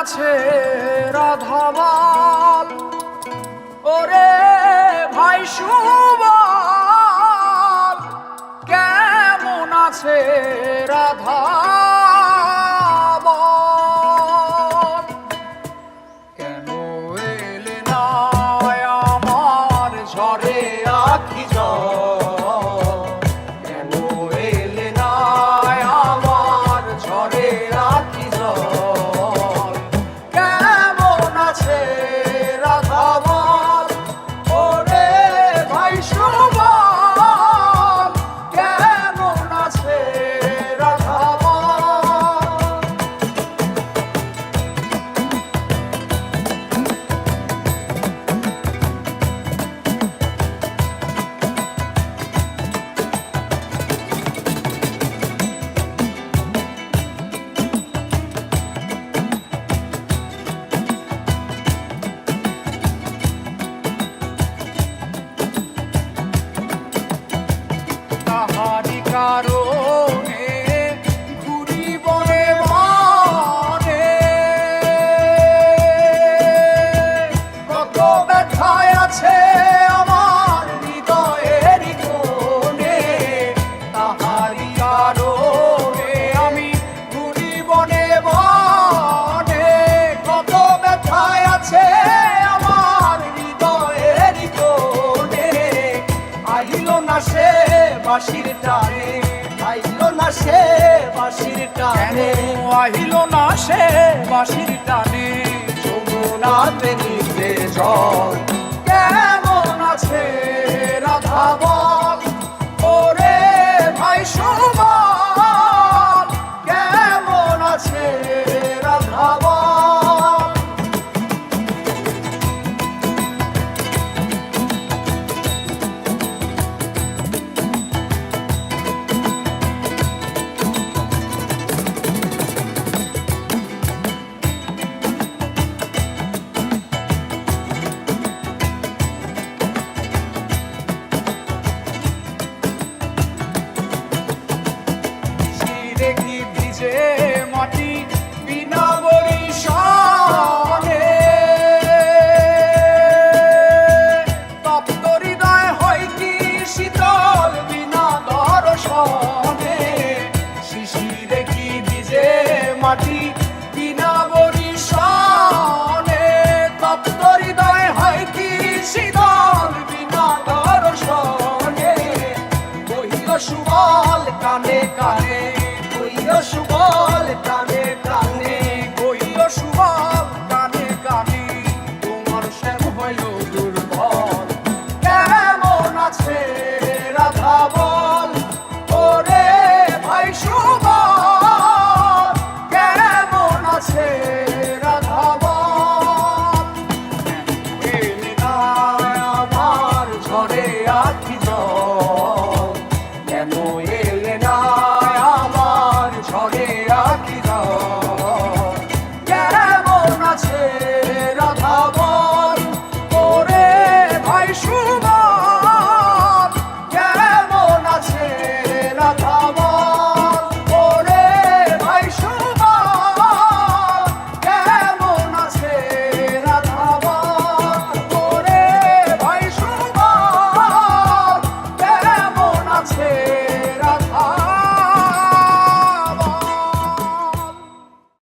আছে রাধাবাল। ওরে ভাই সুবল, কেমন আছে রাধাবাল? কেন এলে না আমার ঝরে আখি জল? না সে বাসির টানে আইলো না সে বাসির টানে। আহিল না সে বাসির টানে? যমুনাতে নিতে জল। কেমন আছে রাধা বল? সুবল কানে কানে তুইও সুবল কানে